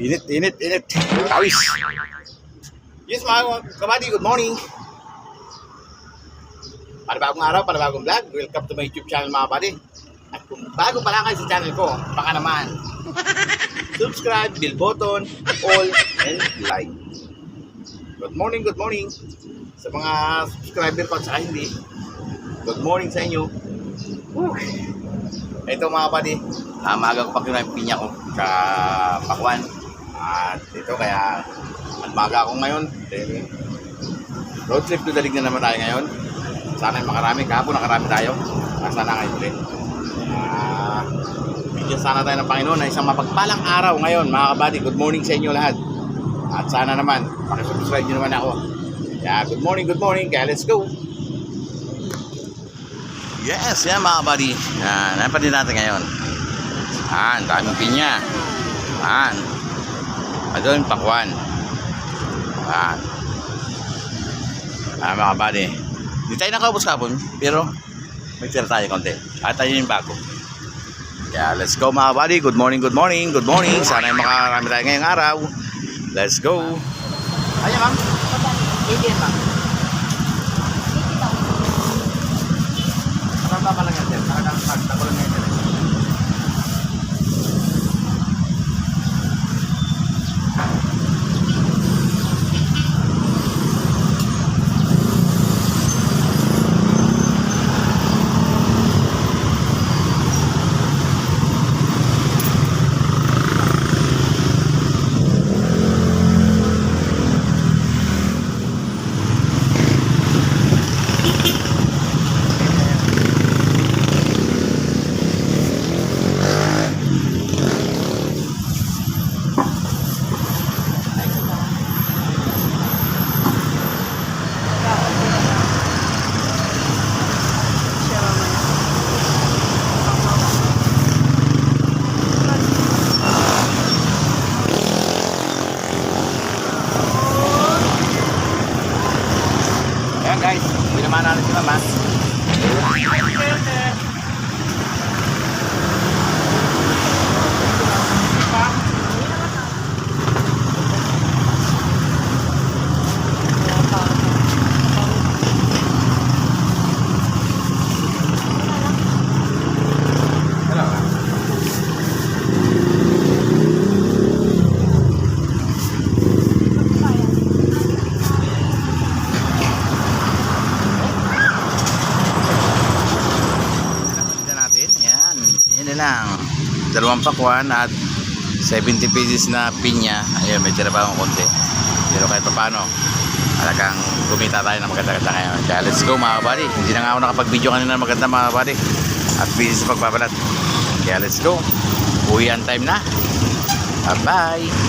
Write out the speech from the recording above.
Init, init, init. Tawis. Yes, mga kabady, good morning. Panibagong araw, panibagong vlog. Welcome to my YouTube channel mga kabady. At kung bago pa lang kayo sa channel ko, baka naman, subscribe, bell button, all, and like. Good morning, good morning. Sa mga subscriber ko at saka hindi, good morning sa inyo. Ito mga buddy, uh, maaga ko pa pinya ko sa Pakwan. At ito kaya ang maga ako ngayon. Then, road trip to dalig na naman tayo ngayon. Sana makarami. Kahapon nakarami tayo. Sana ngayon ulit. Ah, bigyan sana tayo ng Panginoon na isang mapagpalang araw ngayon mga kabady. Good morning sa inyo lahat. At sana naman, pakisubscribe nyo naman ako. Kaya good morning, good morning. Kaya let's go. Yes, yan mga buddy. Yan, napan din natin ngayon. Yan, daming pinya. Yan. Adon, pakwan. Yan. Yan mga buddy. Hindi tayo nakaubos kapon, pero may tira tayo konti. At tayo yung bago. Yeah, let's go mga buddy. Good morning, good morning, good morning. Sana yung makarami tayo ngayong araw. Let's go. Ayan ma'am. Hindi ma'am. Marami pa lang yan, sir. Talagang pagtakulan na guys, binamahan natin si Mama. Hello. Napalitan natin. Ayan. Lang. Dalawang pakwan at 70 pieces na pinya. Ayun, may tira pa akong konti. Pero kahit pa paano, talagang kumita tayo ng maganda-ganda ngayon. Kaya let's go mga buddy. Hindi na nga ako nakapag-video kanina ng maganda mga buddy. At busy sa pagpapalat. Kaya let's go. Uwi time na. Bye-bye.